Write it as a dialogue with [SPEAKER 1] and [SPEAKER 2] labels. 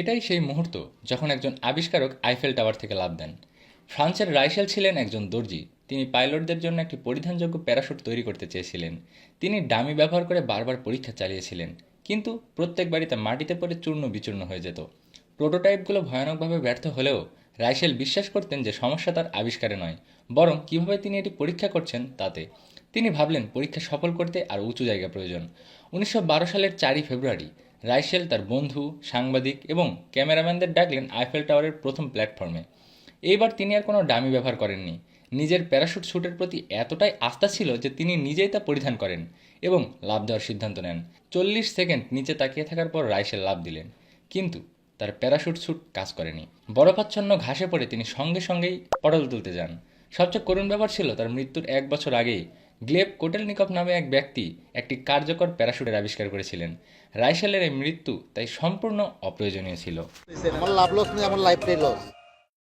[SPEAKER 1] এটাই সেই মুহূর্ত যখন একজন আবিষ্কারক আইফেল টাওয়ার থেকে লাভ দেন। ফ্রান্সের রাইসেল ছিলেন একজন দর্জি। তিনি পাইলটদের জন্য একটি পরিধানযোগ্য প্যারাশুট তৈরি করতে চেয়েছিলেন। তিনি ডামি ব্যবহার করে বারবার পরীক্ষা চালিয়েছিলেন, কিন্তু প্রত্যেকবারই তা মাটিতে পড়ে চূর্ণ বিচূর্ণ হয়ে যেত। প্রোটোটাইপগুলো ভয়ানকভাবে ব্যর্থ হলেও রাইসেল বিশ্বাস করতেন যে সমস্যা তার আবিষ্কারে নয়, বরং কীভাবে তিনি এটি পরীক্ষা করছেন তাতে। তিনি ভাবলেন পরীক্ষা সফল করতে আর উঁচু জায়গা প্রয়োজন। উনিশশো বারো সালের চারই ফেব্রুয়ারি রাইসেল তার বন্ধু, সাংবাদিক এবং ক্যামেরাম্যানদের ডাকলেন আইফেল টাওয়ারের প্রথম প্ল্যাটফর্মে। এইবার তিনি আর কোনো ডামি ব্যবহার করেননি। নিজের প্যারাশুট স্যুটের প্রতি এতটাই আস্থা ছিল যে তিনি নিজেই তা পরিধান করেন এবং লাভ দেওয়ার সিদ্ধান্ত নেন। চল্লিশ সেকেন্ড নিচে তাকিয়ে থাকার পর রাইসেল লাভ দিলেন, কিন্তু তার প্যারাশুট স্যুট কাজ করেনি। বরফাচ্ছন্ন ঘাসে পড়ে তিনি সঙ্গে সঙ্গেই পটল তুলতে যান। সবচেয়ে করুণ ব্যাপার ছিল তার মৃত্যুর এক বছর আগেই গ্লেব কোটেলনিকভ নামে এক ব্যক্তি একটি কার্যকর প্যারাশুটের আবিষ্কার করেছিলেন। রাইসেলের এই মৃত্যু তাই সম্পূর্ণ অপ্রয়োজনীয় ছিল।
[SPEAKER 2] আমার লাভ লস নেই, আমার লাইফটাই লস